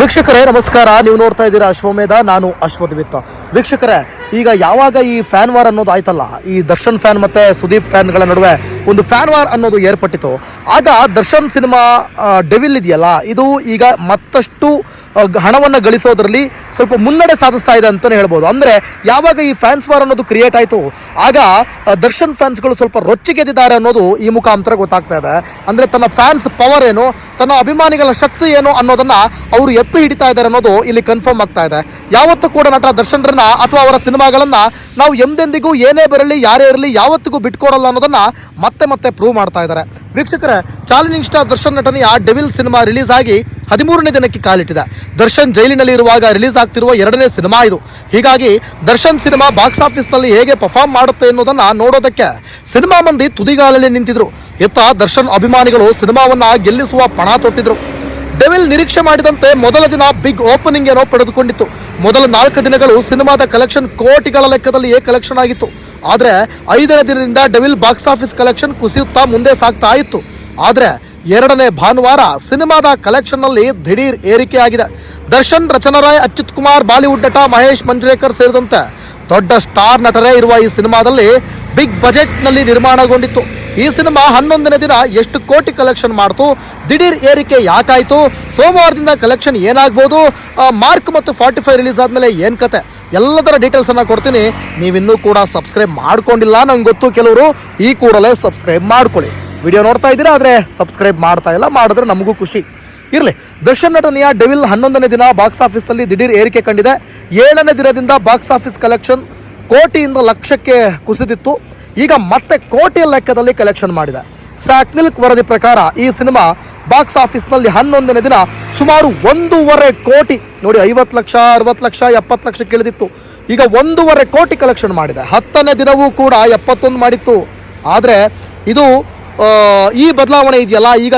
ವೀಕ್ಷಕರೇ, ನಮಸ್ಕಾರ. ನೀವು ನೋಡ್ತಾ ಇದ್ದೀರಾ ಅಶ್ವಮೇಧ, ನಾನು ಅಶ್ವದ್ವಿತ್ ವೀಕ್ಷಕರೇ, ಈಗ ಯಾವಾಗ ಈ ಫ್ಯಾನ್ ವಾರ್ ಅನ್ನೋದು ಆಯ್ತಲ್ಲ, ಈ ದರ್ಶನ್ ಫ್ಯಾನ್ ಮತ್ತೆ ಸುದೀಪ್ ಫ್ಯಾನ್ಗಳ ನಡುವೆ ಒಂದು ಫ್ಯಾನ್ ವಾರ್ ಅನ್ನೋದು ಏರ್ಪಟ್ಟಿತ್ತು. ಆಗ ದರ್ಶನ್ ಸಿನಿಮಾ ಡೆವಿಲ್ ಇದೆಯಲ್ಲ, ಇದು ಈಗ ಮತ್ತಷ್ಟು ಹಣವನ್ನ ಗಳಿಸೋದ್ರಲ್ಲಿ ಸ್ವಲ್ಪ ಮುನ್ನಡೆ ಸಾಧಿಸ್ತಾ ಇದೆ ಅಂತಲೇ ಹೇಳ್ಬೋದು. ಅಂದ್ರೆ ಯಾವಾಗ ಈ ಫ್ಯಾನ್ಸ್ ವಾರ್ ಅನ್ನೋದು ಕ್ರಿಯೇಟ್ ಆಯ್ತು, ಆಗ ದರ್ಶನ್ ಫ್ಯಾನ್ಸ್ಗಳು ಸ್ವಲ್ಪ ರೊಚ್ಚಿಗೆದ್ದಿದ್ದಾರೆ ಅನ್ನೋದು ಈ ಮುಖಾಂತರ ಗೊತ್ತಾಗ್ತಾ ಇದೆ. ಅಂದ್ರೆ ತನ್ನ ಫ್ಯಾನ್ಸ್ ಪವರ್ ಏನು, ತನ್ನ ಅಭಿಮಾನಿಗಳ ಶಕ್ತಿ ಏನು ಅನ್ನೋದನ್ನ ಅವರು ಎತ್ತು ಹಿಡಿತಾ ಇದ್ದಾರೆ ಅನ್ನೋದು ಇಲ್ಲಿ ಕನ್ಫರ್ಮ್ ಆಗ್ತಾ ಇದೆ. ಯಾವತ್ತೂ ಕೂಡ ನಟ ದರ್ಶನ್ರನ್ನ ಅಥವಾ ಅವರ ಸಿನಿಮಾಗಳನ್ನ ನಾವು ಎಂದೆಂದಿಗೂ ಏನೇ ಬರಲಿ ಯಾರೇ ಇರಲಿ, ಯಾವತ್ತಿಗೂ ಬಿಟ್ಕೊಡಲ್ಲ ಅನ್ನೋದನ್ನ ಮತ್ತೆ ಮತ್ತೆ ಪ್ರೂವ್ ಮಾಡ್ತಾ ಇದ್ದಾರೆ. ವೀಕ್ಷಕರ ಚಾಲೆಂಜಿಂಗ್ ಸ್ಟಾರ್ ದರ್ಶನ್ ನಟನೆಯ ಡೆವಿಲ್ ಸಿನಿಮಾ ರಿಲೀಸ್ ಆಗಿ ಹದಿಮೂರನೇ ದಿನಕ್ಕೆ ಕಾಲಿಟ್ಟಿದೆ. ದರ್ಶನ್ ಜೈಲಿನಲ್ಲಿ ಇರುವಾಗ ರಿಲೀಸ್ ಆಗ್ತಿರುವ ಎರಡನೇ ಸಿನಿಮಾ ಇದು. ಹೀಗಾಗಿ ದರ್ಶನ್ ಸಿನಿಮಾ ಬಾಕ್ಸ್ ಆಫೀಸ್ನಲ್ಲಿ ಹೇಗೆ ಪರ್ಫಾರ್ಮ್ ಮಾಡುತ್ತೆ ಅನ್ನೋದನ್ನ ನೋಡೋದಕ್ಕೆ ಸಿನಿಮಾ ಮಂದಿ ತುದಿಗಾಲಲ್ಲಿ ನಿಂತಿದ್ರು. ಇತ್ತ ದರ್ಶನ್ ಅಭಿಮಾನಿಗಳು ಸಿನಿಮಾವನ್ನ ಗೆಲ್ಲಿಸುವ ಪಣ ತೊಟ್ಟಿದ್ರು. ಡೆವಿಲ್ ನಿರೀಕ್ಷೆ ಮಾಡಿದಂತೆ ಮೊದಲ ದಿನ ಬಿಗ್ ಓಪನಿಂಗ್ ಏನೋ ಪಡೆದುಕೊಂಡಿತ್ತು. ಮೊದಲ ನಾಲ್ಕು ದಿನಗಳು ಸಿನಿಮಾದ ಕಲೆಕ್ಷನ್ ಕೋಟಿಗಳ ಲೆಕ್ಕದಲ್ಲಿ ಕಲೆಕ್ಷನ್ ಆಗಿತ್ತು. ಆದ್ರೆ ಐದನೇ ದಿನದಿಂದ ಡೆವಿಲ್ ಬಾಕ್ಸ್ ಆಫೀಸ್ ಕಲೆಕ್ಷನ್ ಕುಸಿಯುತ್ತಾ ಮುಂದೆ ಸಾಗ್ತಾ ಇತ್ತು. ಆದ್ರೆ ಎರಡನೇ ಭಾನುವಾರ ಸಿನಿಮಾದ ಕಲೆಕ್ಷನ್ನಲ್ಲಿ ದಿಢೀರ್ ಏರಿಕೆ ಆಗಿದೆ ದರ್ಶನ್, ರಚನರಾಯ್, ಅಚ್ಯುತ್ ಕುಮಾರ್, ಬಾಲಿವುಡ್ ನಟ ಮಹೇಶ್ ಮಂಜ್ರೇಕರ್ ಸೇರಿದಂತೆ ದೊಡ್ಡ ಸ್ಟಾರ್ ನಟರೇ ಇರುವ ಈ ಸಿನಿಮಾದಲ್ಲಿ ಬಿಗ್ ಬಜೆಟ್ನಲ್ಲಿ ನಿರ್ಮಾಣಗೊಂಡಿತ್ತು. ಈ ಸಿನಿಮಾ ಹನ್ನೊಂದನೇ ದಿನ ಎಷ್ಟು ಕೋಟಿ ಕಲೆಕ್ಷನ್ ಮಾಡಿತು, ದಿಢೀರ್ ಏರಿಕೆ ಯಾಕಾಯಿತು, ಸೋಮವಾರದಿಂದ ಕಲೆಕ್ಷನ್ ಏನಾಗ್ಬೋದು ಮಾರ್ಕ್ ಮತ್ತು ಫಾರ್ಟಿ ಫೈವ್ ರಿಲೀಸ್ ಆದ್ಮೇಲೆ ಏನು ಕತೆ? ಎಲ್ಲದರ ಡೀಟೇಲ್ಸ್ ಅನ್ನ ಕೊಡ್ತೀನಿ. ನೀವಿನ್ನೂ ಕೂಡ ಸಬ್ಸ್ಕ್ರೈಬ್ ಮಾಡ್ಕೊಂಡಿಲ್ಲ, ನಂಗೆ ಗೊತ್ತು ಕೆಲವರು, ಈ ಕೂಡಲೇ ಸಬ್ಸ್ಕ್ರೈಬ್ ಮಾಡ್ಕೊಳ್ಳಿ. ವಿಡಿಯೋ ನೋಡ್ತಾ ಇದ್ದೀರಾ ಆದರೆ ಸಬ್ಸ್ಕ್ರೈಬ್ ಮಾಡ್ತಾ ಇಲ್ಲ, ಮಾಡಿದ್ರೆ ನಮಗೂ ಖುಷಿ. ಇರಲಿ, ದರ್ಶನ್ ನಟನೆಯ ಡೆವಿಲ್ ಹನ್ನೊಂದನೇ ದಿನ ಬಾಕ್ಸ್ ಆಫೀಸ್ನಲ್ಲಿ ದಿಢೀರ್ ಏರಿಕೆ ಕಂಡಿದೆ. ಏಳನೇ ದಿನದಿಂದ ಬಾಕ್ಸ್ ಆಫೀಸ್ ಕಲೆಕ್ಷನ್ ಕೋಟಿಯಿಂದ ಲಕ್ಷಕ್ಕೆ ಕುಸಿದಿತ್ತು. ಈಗ ಮತ್ತೆ ಕೋಟಿಯ ಲೆಕ್ಕದಲ್ಲಿ ಕಲೆಕ್ಷನ್ ಮಾಡಿದೆ. ಸ್ಯಾಕ್ನಿಲ್ಕ್ ವರದಿ ಪ್ರಕಾರ ಈ ಸಿನಿಮಾ ಬಾಕ್ಸ್ ಆಫೀಸ್ನಲ್ಲಿ ಹನ್ನೊಂದನೇ ದಿನ ಸುಮಾರು ಒಂದೂವರೆ ಕೋಟಿ, ನೋಡಿ ಐವತ್ತು ಲಕ್ಷ, ಅರವತ್ತು ಲಕ್ಷ, ಎಪ್ಪತ್ತು ಲಕ್ಷ ಕೇಳಿದಿತ್ತು. ಈಗ ಒಂದೂವರೆ ಕೋಟಿ ಕಲೆಕ್ಷನ್ ಮಾಡಿದೆ. ಹತ್ತನೇ ದಿನವೂ ಕೂಡ ಎಪ್ಪತ್ತೊಂದು ಮಾಡಿತ್ತು. ಆದರೆ ಇದು ಈ ಬದಲಾವಣೆ ಇದೆಯಲ್ಲ? ಈಗ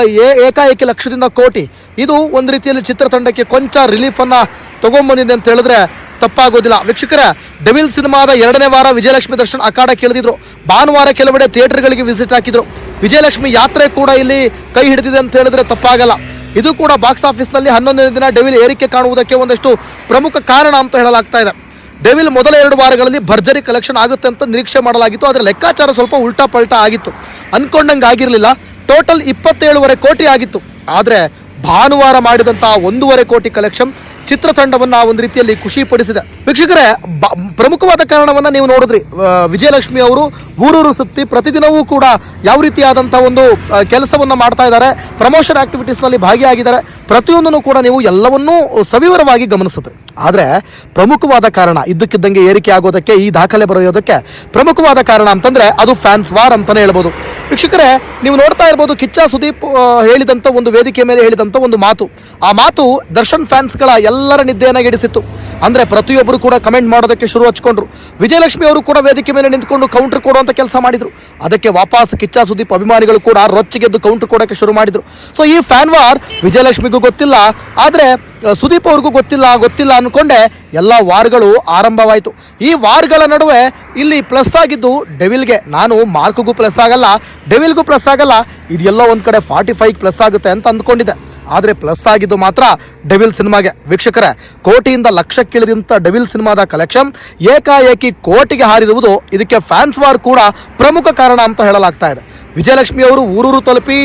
ಏಕಾಏಕಿ ಲಕ್ಷದಿಂದ ಕೋಟಿ. ಇದು ಒಂದು ರೀತಿಯಲ್ಲಿ ಚಿತ್ರತಂಡಕ್ಕೆ ಕೊಂಚ ರಿಲೀಫ್ ಅನ್ನ ತಗೊಂಡ್ಬಂದಿದೆ ಅಂತ ಹೇಳಿದ್ರೆ ತಪ್ಪಾಗೋದಿಲ್ಲ. ವೀಕ್ಷಕರೇ, ಡೆವಿಲ್ ಸಿನಿಮಾದ ಎರಡನೇ ವಾರ ವಿಜಯಲಕ್ಷ್ಮಿ ದರ್ಶನ್ ಅಖಾಡ ಕೇಳಿದ್ರು. ಭಾನುವಾರ ಕೆಲವೆಡೆ ಥಿಯೇಟರ್ಗಳಿಗೆ ವಿಸಿಟ್ ಹಾಕಿದ್ರು. ವಿಜಯಲಕ್ಷ್ಮಿ ಯಾತ್ರೆ ಕೂಡ ಇಲ್ಲಿ ಕೈ ಹಿಡಿದಿದೆ ಅಂತ ಹೇಳಿದ್ರೆ ತಪ್ಪಾಗಲ್ಲ. ಇದು ಕೂಡ ಬಾಕ್ಸ್ ಆಫೀಸ್ನಲ್ಲಿ ಹನ್ನೊಂದನೇ ದಿನ ಡೆವಿಲ್ ಏರಿಕೆ ಕಾಣುವುದಕ್ಕೆ ಒಂದಷ್ಟು ಪ್ರಮುಖ ಕಾರಣ ಅಂತ ಹೇಳಲಾಗ್ತಾ ಇದೆ. ಡೆವಿಲ್ ಮೊದಲ ಎರಡು ವಾರಗಳಲ್ಲಿ ಭರ್ಜರಿ ಕಲೆಕ್ಷನ್ ಆಗುತ್ತೆ ಅಂತ ನಿರೀಕ್ಷೆ ಮಾಡಲಾಗಿತ್ತು. ಆದರೆ ಲೆಕ್ಕಾಚಾರ ಸ್ವಲ್ಪ ಉಲ್ಟಾ ಪಲ್ಟಾ ಆಗಿತ್ತು. ಅನ್ಕೊಂಡಂಗೆ ಆಗಿರಲಿಲ್ಲ ಟೋಟಲ್ ಇಪ್ಪತ್ತೇಳುವರೆ ಕೋಟಿ ಆಗಿತ್ತು. ಆದರೆ ಭಾನುವಾರ ಮಾಡಿದಂತಹ ಒಂದೂವರೆ ಕೋಟಿ ಕಲೆಕ್ಷನ್ ಚಿತ್ರತಂಡವನ್ನ ಒಂದು ರೀತಿಯಲ್ಲಿ ಖುಷಿ ಪಡಿಸಿದೆ ವೀಕ್ಷಕರೇ ಪ್ರಮುಖವಾದ ಕಾರಣವನ್ನ ನೀವು ನೋಡಿದ್ರಿ. ವಿಜಯಲಕ್ಷ್ಮಿ ಅವರು ಊರೂರು ಸುತ್ತಿ ಪ್ರತಿದಿನವೂ ಕೂಡ ಯಾವ ರೀತಿಯಾದಂತಹ ಒಂದು ಕೆಲಸವನ್ನ ಮಾಡ್ತಾ ಇದ್ದಾರೆ. ಪ್ರಮೋಷನ್ ಆಕ್ಟಿವಿಟೀಸ್ನಲ್ಲಿ ಭಾಗಿಯಾಗಿದ್ದಾರೆ. ಪ್ರತಿಯೊಂದನ್ನು ಕೂಡ ನೀವು ಎಲ್ಲವನ್ನೂ ಸವಿವರವಾಗಿ ಗಮನಿಸಿದ್ರಿ. ಆದ್ರೆ ಪ್ರಮುಖವಾದ ಕಾರಣ ಇದ್ದಕ್ಕಿದ್ದಂಗೆ ಏರಿಕೆ ಆಗೋದಕ್ಕೆ ಈ ದಾಖಲೆ ಬರೆಯೋದಕ್ಕೆ ಪ್ರಮುಖವಾದ ಕಾರಣ ಅಂತಂದ್ರೆ ಅದು ಫ್ಯಾನ್ಸ್ ವಾರ್ ಅಂತಾನೆ ಹೇಳ್ಬೋದು. ವೀಕ್ಷಕರೇ, ನೀವು ನೋಡ್ತಾ ಇರ್ಬೋದು ಕಿಚ್ಚ ಸುದೀಪ್ ಹೇಳಿದಂಥ ಒಂದು ವೇದಿಕೆ ಮೇಲೆ ಹೇಳಿದಂತ ಒಂದು ಮಾತು. ಆ ಮಾತು ದರ್ಶನ್ ಫ್ಯಾನ್ಸ್ಗಳ ಎಲ್ಲರ ನಿದ್ದೆಯನ್ನು ಗೆಡಿಸಿತ್ತು ಅಂದ್ರೆ ಪ್ರತಿಯೊಬ್ಬರು ಕೂಡ ಕಮೆಂಟ್ ಮಾಡೋದಕ್ಕೆ ಶುರು ಹಚ್ಕೊಂಡ್ರು. ವಿಜಯಲಕ್ಷ್ಮಿ ಅವರು ಕೂಡ ವೇದಿಕೆ ಮೇಲೆ ನಿಂತ್ಕೊಂಡು ಕೌಂಟರ್ ಕೊಡುವಂಥ ಕೆಲಸ ಮಾಡಿದ್ರು. ಅದಕ್ಕೆ ವಾಪಸ್ ಕಿಚ್ಚ ಸುದೀಪ್ ಅಭಿಮಾನಿಗಳು ಕೂಡ ರೊಚ್ಚಿಗೆದ್ದು ಕೌಂಟರ್ ಕೊಡೋಕೆ ಶುರು ಮಾಡಿದ್ರು. ಸೊ ಈ ಫ್ಯಾನ್ ವಾರ್ ವಿಜಯಲಕ್ಷ್ಮಿಗೂ ಗೊತ್ತಿಲ್ಲ. ಆದ್ರೆ ಸುದೀಪ್ ಅವ್ರಿಗೂ ಗೊತ್ತಿಲ್ಲ ಗೊತ್ತಿಲ್ಲ ಅನ್ಕೊಂಡೆ ಎಲ್ಲ ವಾರ್ಗಳು ಆರಂಭವಾಯಿತು. ಈ ವಾರ್ಗಳ ನಡುವೆ ಇಲ್ಲಿ ಪ್ಲಸ್ ಆಗಿದ್ದು ಡೆವಿಲ್ಗೆ. ನಾನು ಮಾರ್ಕ್ಗೂ ಪ್ಲಸ್ ಆಗಲ್ಲ, ಡೆವಿಲ್ಗೂ ಪ್ಲಸ್ ಆಗಲ್ಲ ಇದೆಲ್ಲೋ ಒಂದು ಕಡೆ ಫಾರ್ಟಿ ಫೈವ್ ಪ್ಲಸ್ ಆಗುತ್ತೆ ಅಂತ ಅಂದ್ಕೊಂಡಿದ್ದೆ. ಆದರೆ ಪ್ಲಸ್ ಆಗಿದ್ದು ಮಾತ್ರ ಡೆವಿಲ್ ಸಿನಿಮಾಗೆ. ವೀಕ್ಷಕರೇ, ಕೋಟಿಯಿಂದ ಲಕ್ಷಕ್ಕಿಳಿದಂಥ ಡೆವಿಲ್ ಸಿನಿಮಾದ ಕಲೆಕ್ಷನ್ ಏಕಾಏಕಿ ಕೋಟಿಗೆ ಹಾರಿರುವುದು ಇದಕ್ಕೆ ಫ್ಯಾನ್ಸ್ ವಾರ್ ಕೂಡ ಪ್ರಮುಖ ಕಾರಣ ಅಂತ ಹೇಳಲಾಗ್ತಾ ಇದೆ. ವಿಜಯಲಕ್ಷ್ಮಿ ಅವರು ಊರೂರು ತಲುಪಿ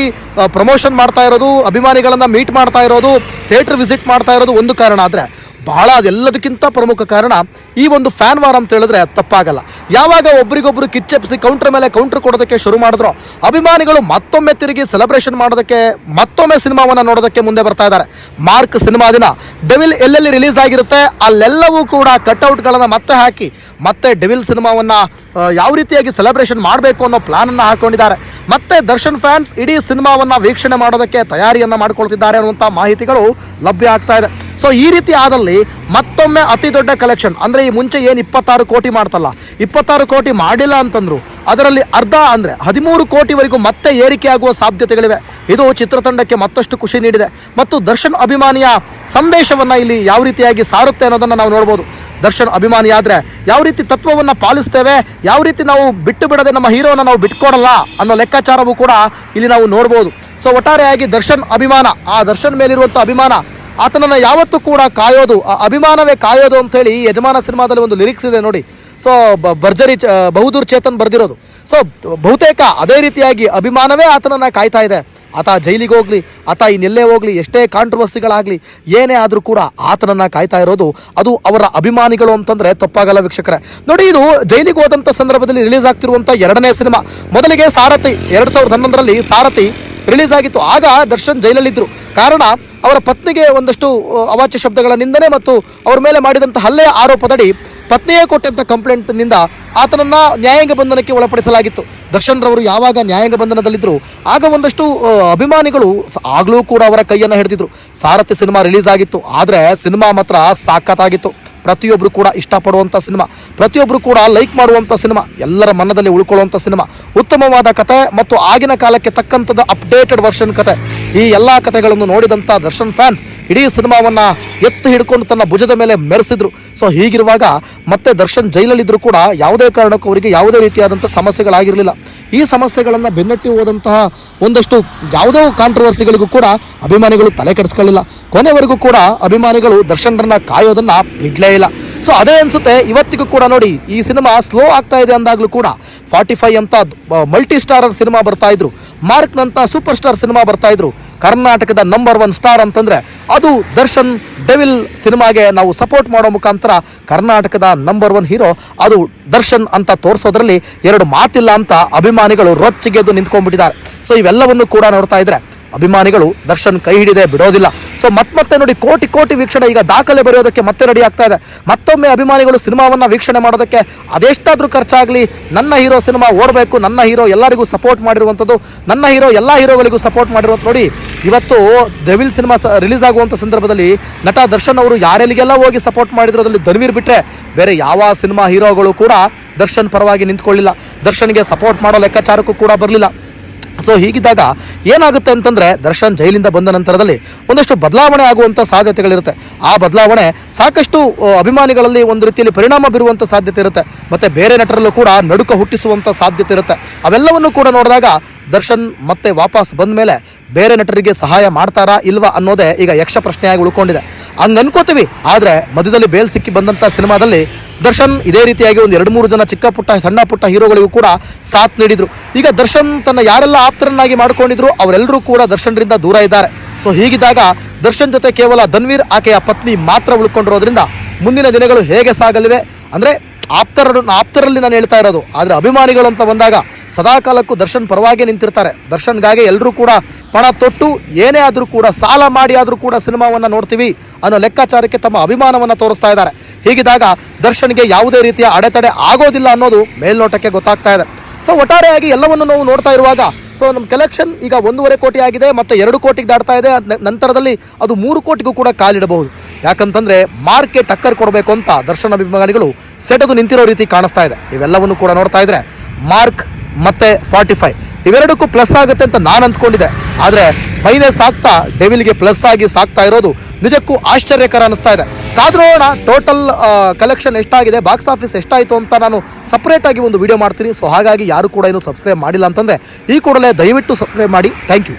ಪ್ರಮೋಷನ್ ಮಾಡ್ತಾ ಇರೋದು, ಅಭಿಮಾನಿಗಳನ್ನ ಮೀಟ್ ಮಾಡ್ತಾ ಇರೋದು ಥಿಯೇಟರ್ ವಿಸಿಟ್ ಮಾಡ್ತಾ ಇರೋದು ಒಂದು ಕಾರಣ. ಆದ್ರೆ ಬಹಳ ಅದೆಲ್ಲದಕ್ಕಿಂತ ಪ್ರಮುಖ ಕಾರಣ ಈ ಒಂದು ಫ್ಯಾನ್ ವಾರ್ ಅಂತ ಹೇಳಿದ್ರೆ ತಪ್ಪಾಗಲ್ಲ. ಯಾವಾಗ ಒಬ್ರಿಗೊಬ್ರು ಕಿಚ್ಚೆಪ್ಸಿ ಕೌಂಟರ್ ಮೇಲೆ ಕೌಂಟರ್ ಕೊಡೋದಕ್ಕೆ ಶುರು ಮಾಡಿದ್ರು, ಅಭಿಮಾನಿಗಳು ಮತ್ತೊಮ್ಮೆ ತಿರುಗಿ ಸೆಲೆಬ್ರೇಷನ್ ಮಾಡೋದಕ್ಕೆ, ಮತ್ತೊಮ್ಮೆ ಸಿನಿಮಾವನ್ನ ನೋಡೋದಕ್ಕೆ ಮುಂದೆ ಬರ್ತಾ ಇದ್ದಾರೆ. ಮಾರ್ಕ್ ಸಿನಿಮಾ ದಿನ ಡೆವಿಲ್ ಎಲ್ಲೆಲ್ಲಿ ರಿಲೀಸ್ ಆಗಿರುತ್ತೆ, ಅಲ್ಲೆಲ್ಲವೂ ಕೂಡ ಕಟ್ಔಟ್ಗಳನ್ನ ಮತ್ತೆ ಹಾಕಿ, ಮತ್ತೆ ಡೆವಿಲ್ ಸಿನಿಮಾವನ್ನ ಯಾವ ರೀತಿಯಾಗಿ ಸೆಲೆಬ್ರೇಷನ್ ಮಾಡಬೇಕು ಅನ್ನೋ ಪ್ಲಾನ್ ಅನ್ನ ಹಾಕೊಂಡಿದ್ದಾರೆ. ಮತ್ತೆ ದರ್ಶನ್ ಫ್ಯಾನ್ಸ್ ಇಡೀ ಸಿನಿಮಾವನ್ನ ವೀಕ್ಷಣೆ ಮಾಡೋದಕ್ಕೆ ತಯಾರಿಯನ್ನು ಮಾಡಿಕೊಳ್ತಿದ್ದಾರೆ ಅನ್ನುವಂಥ ಮಾಹಿತಿಗಳು ಲಭ್ಯ ಆಗ್ತಾ ಇದೆ. ಸೊ ಈ ರೀತಿ ಆದಲ್ಲಿ ಮತ್ತೊಮ್ಮೆ ಅತಿ ದೊಡ್ಡ ಕಲೆಕ್ಷನ್ ಅಂದ್ರೆ ಈ ಮುಂಚೆ ಏನು ಇಪ್ಪತ್ತಾರು ಕೋಟಿ ಮಾಡ್ತಲ್ಲ, ಇಪ್ಪತ್ತಾರು ಕೋಟಿ ಮಾಡಿಲ್ಲ ಅಂತಂದ್ರು, ಅದರಲ್ಲಿ ಅರ್ಧ ಅಂದ್ರೆ ಹದಿಮೂರು ಕೋಟಿವರೆಗೂ ಮತ್ತೆ ಏರಿಕೆ ಆಗುವ ಸಾಧ್ಯತೆಗಳಿವೆ. ಇದು ಚಿತ್ರತಂಡಕ್ಕೆ ಮತ್ತಷ್ಟು ಖುಷಿ ನೀಡಿದೆ. ಮತ್ತು ದರ್ಶನ್ ಅಭಿಮಾನಿಯ ಸಂದೇಶವನ್ನ ಇಲ್ಲಿ ಯಾವ ರೀತಿಯಾಗಿ ಸಾರುತ್ತೆ ಅನ್ನೋದನ್ನ ನಾವು ನೋಡ್ಬೋದು. ದರ್ಶನ್ ಅಭಿಮಾನಿ ಆದರೆ ಯಾವ ರೀತಿ ತತ್ವವನ್ನ ಪಾಲಿಸ್ತೇವೆ, ಯಾವ ರೀತಿ ನಾವು ಬಿಟ್ಟು ಬಿಡದೆ ನಮ್ಮ ಹೀರೋನ ನಾವು ಬಿಟ್ಕೊಡಲ್ಲ ಅನ್ನೋ ಲೆಕ್ಕಾಚಾರವೂ ಕೂಡ ಇಲ್ಲಿ ನಾವು ನೋಡ್ಬೋದು. ಸೊ ಒಟ್ಟಾರೆಯಾಗಿ ದರ್ಶನ್ ಅಭಿಮಾನ, ಆ ದರ್ಶನ್ ಮೇಲಿರುವಂಥ ಅಭಿಮಾನ, ಆತನನ್ನ ಯಾವತ್ತೂ ಕೂಡ ಕಾಯೋದು, ಆ ಅಭಿಮಾನವೇ ಕಾಯೋದು ಅಂತ ಹೇಳಿ ಈ ಯಜಮಾನ ಸಿನಿಮಾದಲ್ಲಿ ಒಂದು ಲಿರಿಕ್ಸ್ ಇದೆ ನೋಡಿ. ಸೊ ಭರ್ಜರಿ ಬಹುದೂರ್ ಚೇತನ್ ಬರ್ದಿರೋದು. ಸೊ ಬಹುತೇಕ ಅದೇ ರೀತಿಯಾಗಿ ಅಭಿಮಾನವೇ ಆತನನ್ನ ಕಾಯ್ತಾ ಇದೆ. ಆತ ಜೈಲಿಗೆ ಹೋಗ್ಲಿ, ಆತ ಇನ್ನೆಲ್ಲೇ ಹೋಗ್ಲಿ, ಎಷ್ಟೇ ಕಾಂಟ್ರವರ್ಸಿಗಳಾಗ್ಲಿ ಏನೇ ಆದ್ರೂ ಕೂಡ ಆತನನ್ನ ಕಾಯ್ತಾ ಇರೋದು ಅದು ಅವರ ಅಭಿಮಾನಿಗಳು ಅಂತಂದ್ರೆ ತಪ್ಪಾಗಲ್ಲ ವೀಕ್ಷಕರೇ. ನೋಡಿ, ಇದು ಜೈಲಿಗೆ ಹೋದಂಥ ಸಂದರ್ಭದಲ್ಲಿ ರಿಲೀಸ್ ಆಗ್ತಿರುವಂತ ಎರಡನೇ ಸಿನಿಮಾ. ಮೊದಲಿಗೆ ಸಾರಥಿ, ಎರಡು ಸಾವಿರದ ಹನ್ನೊಂದರಲ್ಲಿ ಸಾರಥಿ ರಿಲೀಸ್ ಆಗಿತ್ತು. ಆಗ ದರ್ಶನ್ ಜೈಲಲ್ಲಿದ್ದರು ಕಾರಣ ಅವರ ಪತ್ನಿಗೆ ಒಂದಷ್ಟು ಅವಾಚ್ಯ ಶಬ್ದಗಳ ನಿಂದನೆ ಮತ್ತು ಅವರ ಮೇಲೆ ಮಾಡಿದಂಥ ಹಲ್ಲೆಯ ಆರೋಪದಡಿ ಪತ್ನಿಯೇ ಕೊಟ್ಟಂತ ಕಂಪ್ಲೇಂಟ್ನಿಂದ ಆತನನ್ನ ನ್ಯಾಯಾಂಗ ಬಂಧನಕ್ಕೆ ಒಳಪಡಿಸಲಾಗಿತ್ತು. ದರ್ಶನ್ ರವರು ಯಾವಾಗ ನ್ಯಾಯಾಂಗ ಬಂಧನದಲ್ಲಿದ್ದರು ಆಗ ಒಂದಷ್ಟು ಅಭಿಮಾನಿಗಳು ಆಗಲೂ ಕೂಡ ಅವರ ಕೈಯನ್ನ ಹಿಡಿದಿದ್ರು. ಸಾರಥಿ ಸಿನಿಮಾ ರಿಲೀಸ್ ಆಗಿತ್ತು ಆದರೆ ಸಿನಿಮಾ ಮಾತ್ರ ಸಾಕತ್ತಾಗಿತ್ತು ಪ್ರತಿಯೊಬ್ಬರು ಕೂಡ ಇಷ್ಟಪಡುವಂಥ ಸಿನಿಮಾ ಪ್ರತಿಯೊಬ್ಬರು ಕೂಡ ಲೈಕ್ ಮಾಡುವಂಥ ಸಿನಿಮಾ, ಎಲ್ಲರ ಮನದಲ್ಲಿ ಉಳ್ಕೊಳ್ಳುವಂಥ ಸಿನಿಮಾ. ಉತ್ತಮವಾದ ಕತೆ ಮತ್ತು ಆಗಿನ ಕಾಲಕ್ಕೆ ತಕ್ಕಂಥದ್ದು ಅಪ್ಡೇಟೆಡ್ ವರ್ಷನ್ ಕತೆ. ಈ ಎಲ್ಲ ಕಥೆಗಳನ್ನು ನೋಡಿದಂಥ ದರ್ಶನ್ ಫ್ಯಾನ್ಸ್ ಇಡೀ ಸಿನಿಮಾವನ್ನ ಎತ್ತು ಹಿಡ್ಕೊಂಡು ತನ್ನ ಭುಜದ ಮೇಲೆ ಮೆರೆಸಿದ್ರು. ಸೊ ಹೀಗಿರುವಾಗ ಮತ್ತೆ ದರ್ಶನ್ ಜೈಲಲ್ಲಿದ್ದರೂ ಕೂಡ ಯಾವುದೇ ಕಾರಣಕ್ಕೂ ಅವರಿಗೆ ಯಾವುದೇ ರೀತಿಯಾದಂಥ ಸಮಸ್ಯೆಗಳಾಗಿರಲಿಲ್ಲ. ಈ ಸಮಸ್ಯೆಗಳನ್ನು ಬೆನ್ನಟ್ಟಿ ಹೋದಂತಹ ಒಂದಷ್ಟು ಯಾವುದೋ ಕಾಂಟ್ರವರ್ಸಿಗಳಿಗೂ ಕೂಡ ಅಭಿಮಾನಿಗಳು ತಲೆ ಕೆಡಿಸ್ಕೊಳ್ಳಿಲ್ಲ. ಕೊನೆವರೆಗೂ ಕೂಡ ಅಭಿಮಾನಿಗಳು ದರ್ಶನ್ರನ್ನ ಕಾಯೋದನ್ನ ಬಿಡಲೇ ಇಲ್ಲ. ಸೊ ಅದೇ ಅನ್ಸುತ್ತೆ, ಇವತ್ತಿಗೂ ಕೂಡ ನೋಡಿ, ಈ ಸಿನಿಮಾ ಸ್ಲೋ ಆಗ್ತಾ ಇದೆ ಅಂದಾಗ್ಲೂ ಕೂಡ ಫಾರ್ಟಿ ಫೈವ್ ಅಂತ ಮಲ್ಟಿ ಸ್ಟಾರರ್ ಸಿನಿಮಾ ಬರ್ತಾ ಇದ್ರು. ಮಾರ್ಕ್ನಂತ ಸೂಪರ್ ಸ್ಟಾರ್ ಸಿನಿಮಾ ಬರ್ತಾ ಇದ್ರು. ಕರ್ನಾಟಕದ ನಂಬರ್ ಒನ್ ಸ್ಟಾರ್ ಅಂತಂದ್ರೆ ಅದು ದರ್ಶನ್ ಡೆವಿಲ್ ಸಿನಿಮಾಗೆ ನಾವು ಸಪೋರ್ಟ್ ಮಾಡೋ ಮುಖಾಂತರ ಕರ್ನಾಟಕದ ನಂಬರ್ ಒನ್ ಹೀರೋ ಅದು ದರ್ಶನ್ ಅಂತ ತೋರಿಸೋದ್ರಲ್ಲಿ ಎರಡು ಮಾತಿಲ್ಲ ಅಂತ ಅಭಿಮಾನಿಗಳು ರೊಚ್ಚಿಗೆದ್ದು ನಿಂತ್ಕೊಂಡ್ಬಿಟ್ಟಿದ್ದಾರೆ. ಸೊ ಇವೆಲ್ಲವನ್ನು ಕೂಡ ನೋಡ್ತಾ ಇದ್ರೆ ಅಭಿಮಾನಿಗಳು ದರ್ಶನ್ ಕೈ ಹಿಡಿದೆ ಬಿಡೋದಿಲ್ಲ. ಸೊ ಮತ್ತೆ ನೋಡಿ ಕೋಟಿ ಕೋಟಿ ವೀಕ್ಷಣೆ, ಈಗ ದಾಖಲೆ ಬರೆಯೋದಕ್ಕೆ ಮತ್ತೆ ರೆಡಿ ಆಗ್ತಾ ಇದೆ. ಮತ್ತೊಮ್ಮೆ ಅಭಿಮಾನಿಗಳು ಸಿನಿಮಾವನ್ನ ವೀಕ್ಷಣೆ ಮಾಡೋದಕ್ಕೆ ಅದೆಷ್ಟಾದ್ರೂ ಖರ್ಚಾಗ್ಲಿ, ನನ್ನ ಹೀರೋ ಸಿನಿಮಾ ಓಡಬೇಕು, ನನ್ನ ಹೀರೋ ಎಲ್ಲರಿಗೂ ಸಪೋರ್ಟ್ ಮಾಡಿರುವಂಥದ್ದು, ನನ್ನ ಹೀರೋ ಎಲ್ಲ ಹೀರೋಗಳಿಗೂ ಸಪೋರ್ಟ್ ಮಾಡಿರುವಂಥ ನೋಡಿ, ಇವತ್ತು ಡೆವಿಲ್ ಸಿನಿಮಾ ರಿಲೀಸ್ ಆಗುವಂಥ ಸಂದರ್ಭದಲ್ಲಿ ನಟ ದರ್ಶನ್ ಅವರು ಯಾರೆಲ್ಲಿಗೆಲ್ಲ ಹೋಗಿ ಸಪೋರ್ಟ್ ಮಾಡಿರೋದ್ರಲ್ಲಿ ಧನ್ವೀರ್ ಬಿಟ್ಟರೆ ಬೇರೆ ಯಾವ ಸಿನಿಮಾ ಹೀರೋಗಳು ಕೂಡ ದರ್ಶನ್ ಪರವಾಗಿ ನಿಂತ್ಕೊಳ್ಳಿಲ್ಲ. ದರ್ಶನ್ಗೆ ಸಪೋರ್ಟ್ ಮಾಡೋ ಲೆಕ್ಕಾಚಾರಕ್ಕೂ ಕೂಡ ಬರಲಿಲ್ಲ. ಸೊ ಹೀಗಿದ್ದಾಗ ಏನಾಗುತ್ತೆ ಅಂತಂದ್ರೆ ದರ್ಶನ್ ಜೈಲಿಂದ ಬಂದ ನಂತರದಲ್ಲಿ ಒಂದಷ್ಟು ಬದಲಾವಣೆ ಆಗುವಂತ ಸಾಧ್ಯತೆಗಳಿರುತ್ತೆ. ಆ ಬದಲಾವಣೆ ಸಾಕಷ್ಟು ಅಭಿಮಾನಿಗಳಲ್ಲಿ ಒಂದು ರೀತಿಯಲ್ಲಿ ಪರಿಣಾಮ ಬೀರುವಂಥ ಸಾಧ್ಯತೆ ಇರುತ್ತೆ. ಮತ್ತೆ ಬೇರೆ ನಟರಲ್ಲೂ ಕೂಡ ನಡುಕ ಹುಟ್ಟಿಸುವಂತ ಸಾಧ್ಯತೆ ಇರುತ್ತೆ. ಅವೆಲ್ಲವನ್ನು ಕೂಡ ನೋಡಿದಾಗ ದರ್ಶನ್ ಮತ್ತೆ ವಾಪಸ್ ಬಂದ ಮೇಲೆ ಬೇರೆ ನಟರಿಗೆ ಸಹಾಯ ಮಾಡ್ತಾರಾ ಇಲ್ವಾ ಅನ್ನೋದೇ ಈಗ ಯಕ್ಷ ಪ್ರಶ್ನೆಯಾಗಿ ಉಳ್ಕೊಂಡಿದೆ. ಹಂಗ್ ಅನ್ಕೋತೀವಿ. ಆದ್ರೆ ಮಧ್ಯದಲ್ಲಿ ಬೇಲ್ ಸಿಕ್ಕಿ ಬಂದಂತ ಸಿನಿಮಾದಲ್ಲಿ ದರ್ಶನ್ ಇದೇ ರೀತಿಯಾಗಿ ಒಂದು ಎರಡು ಮೂರು ಜನ ಚಿಕ್ಕ ಪುಟ್ಟ, ಸಣ್ಣ ಪುಟ್ಟ ಹೀರೋಗಳಿಗೂ ಕೂಡ ಸಾಥ್ ನೀಡಿದ್ರು. ಈಗ ದರ್ಶನ್ ತನ್ನ ಯಾರೆಲ್ಲ ಆಪ್ತರನ್ನಾಗಿ ಮಾಡ್ಕೊಂಡಿದ್ರು ಅವರೆಲ್ಲರೂ ಕೂಡ ದರ್ಶನ್ರಿಂದ ದೂರ ಇದ್ದಾರೆ. ಸೊ ಹೀಗಿದ್ದಾಗ ದರ್ಶನ್ ಜೊತೆ ಕೇವಲ ಧನ್ವೀರ್, ಆಕೆಯ ಪತ್ನಿ ಮಾತ್ರ ಉಳ್ಕೊಂಡಿರೋದ್ರಿಂದ ಮುಂದಿನ ದಿನಗಳು ಹೇಗೆ ಸಾಗಲಿವೆ? ಅಂದ್ರೆ ಆಪ್ತರ ಆಪ್ತರಲ್ಲಿ ನಾನು ಹೇಳ್ತಾ ಇರೋದು. ಆದ್ರೆ ಅಭಿಮಾನಿಗಳು ಅಂತ ಬಂದಾಗ ಸದಾಕಾಲಕ್ಕೂ ದರ್ಶನ್ ಪರವಾಗಿ ನಿಂತಿರ್ತಾರೆ. ದರ್ಶನ್ಗಾಗಿ ಎಲ್ಲರೂ ಕೂಡ ಪಣ ತೊಟ್ಟು ಏನೇ ಆದರೂ ಕೂಡ ಸಾಲ ಮಾಡಿ ಆದರೂ ಕೂಡ ಸಿನಿಮಾವನ್ನು ನೋಡ್ತೀವಿ. ಅನ್ನೋ ಲೆಕ್ಕಾಚಾರಕ್ಕೆ ತಮ್ಮ ಅಭಿಮಾನವನ್ನು ತೋರಿಸ್ತಾ ಇದ್ದಾರೆ. ಹೀಗಿದಾಗ ದರ್ಶನ್ಗೆ ಯಾವುದೇ ರೀತಿಯ ಅಡೆತಡೆ ಆಗೋದಿಲ್ಲ ಅನ್ನೋದು ಮೇಲ್ನೋಟಕ್ಕೆ ಗೊತ್ತಾಗ್ತಾ ಇದೆ. ಸೊ ಒಟ್ಟಾರೆಯಾಗಿ ಎಲ್ಲವನ್ನು ನಾವು ನೋಡ್ತಾ ಇರುವಾಗ ಸೊ ನಮ್ಮ ಕಲೆಕ್ಷನ್ ಈಗ ಒಂದೂವರೆ ಕೋಟಿ ಆಗಿದೆ ಮತ್ತೆ ಎರಡು ಕೋಟಿಗೆ ದಾಟ್ತಾ ಇದೆ. ನಂತರದಲ್ಲಿ ಅದು ಮೂರು ಕೋಟಿಗೂ ಕೂಡ ಕಾಲಿಡಬಹುದು. ಯಾಕಂತಂದ್ರೆ ಮಾರ್ಕೆಟ್ ಟಕ್ಕರ್ ಕೊಡಬೇಕು ಅಂತ ದರ್ಶನ ಅಭಿಮಾನಿಗಳು ಸೆಟಗು ನಿಂತಿರೋ ರೀತಿ ಕಾಣಿಸ್ತಾ ಇದೆ. ಇವೆಲ್ಲವನ್ನು ಕೂಡ ನೋಡ್ತಾ ಇದ್ರೆ ಮಾರ್ಕ್ ಮತ್ತೆ ಫಾರ್ಟಿ ಫೈವ್. ಇವೆರಡಕ್ಕೂ ಪ್ಲಸ್ ಆಗುತ್ತೆ ಅಂತ ನಾನು ಅಂದ್ಕೊಂಡಿದ್ದೆ. ಆದ್ರೆ ಮೈನಸ್ ಆಗ್ತಾ ಡೆವಿಲ್ಗೆ ಪ್ಲಸ್ ಆಗಿ ಸಾಕ್ತಾ ಇರೋದು ನಿಜಕ್ಕೂ ಆಶ್ಚರ್ಯಕರ ಅನಿಸ್ತಾ ಇದೆ. ಕಾದ್ರೋಣ ಟೋಟಲ್ ಕಲೆಕ್ಷನ್ ಎಷ್ಟಾಗಿದೆ ಬಾಕ್ಸ್ ಆಫೀಸ್ ಎಷ್ಟಾಯಿತು ಅಂತ ನಾನು ಸಪ್ರೇಟ್ ಆಗಿ ಒಂದು ವಿಡಿಯೋ ಮಾಡ್ತೀನಿ. ಸೊ ಹಾಗಾಗಿ ಯಾರು ಕೂಡ ಏನು ಸಬ್ಸ್ಕ್ರೈಬ್ ಮಾಡಿಲ್ಲ ಅಂತಂದ್ರೆ ಈ ಕೂಡಲೇ ದಯವಿಟ್ಟು ಸಬ್ಸ್ಕ್ರೈಬ್ ಮಾಡಿ. Thank you